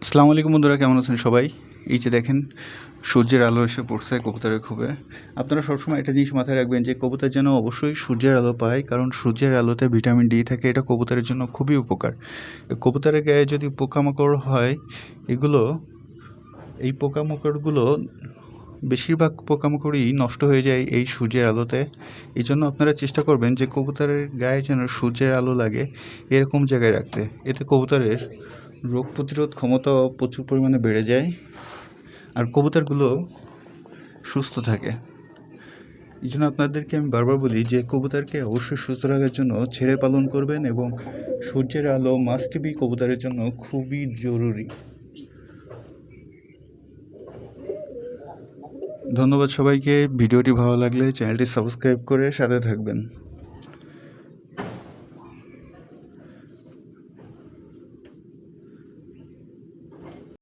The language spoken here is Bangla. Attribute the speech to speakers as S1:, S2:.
S1: আসসালামু আলাইকুম বন্ধুরা, কেমন আছেন সবাই? এই যে দেখেন, সূর্যের আলো এসে পড়ছে কবুতরের খুবে আপনারা সবসময় এটা জিনিস মাথায় রাখবেন যে কবুতর যেন অবশ্যই সূর্যের আলো পায়, কারণ সূর্যের আলোতে ভিটামিন ডি থাকে, এটা কবুতরের জন্য খুবই উপকার। কবুতরের গায়ে যদি পোকামাকড় হয়, এগুলো, এই পোকামাকড়গুলো বেশিরভাগ পোকামাকড়ই নষ্ট হয়ে যায় এই সূর্যের আলোতে। এই জন্য আপনারা চেষ্টা করবেন যে কবুতরের গায়ে যেন সূর্যের আলো লাগে এরকম জায়গায় রাখতে। এতে কবুতরের রোগ প্রতিরোধ ক্ষমতা প্রচুর পরিমাণে বেড়ে যায় আর কবুতরগুলো সুস্থ থাকে। এই জন্য আপনাদেরকে আমি বারবার বলি যে কবুতরকে অবশ্যই সুস্থ রাখার জন্য ছেড়ে পালন করবেন এবং সূর্যের আলো মাস্ট বি কবুতরের জন্য খুবই জরুরি। ধন্যবাদ সবাইকে। ভিডিওটি ভালো লাগলে চ্যানেলটি সাবস্ক্রাইব করে সাথে থাকবেন।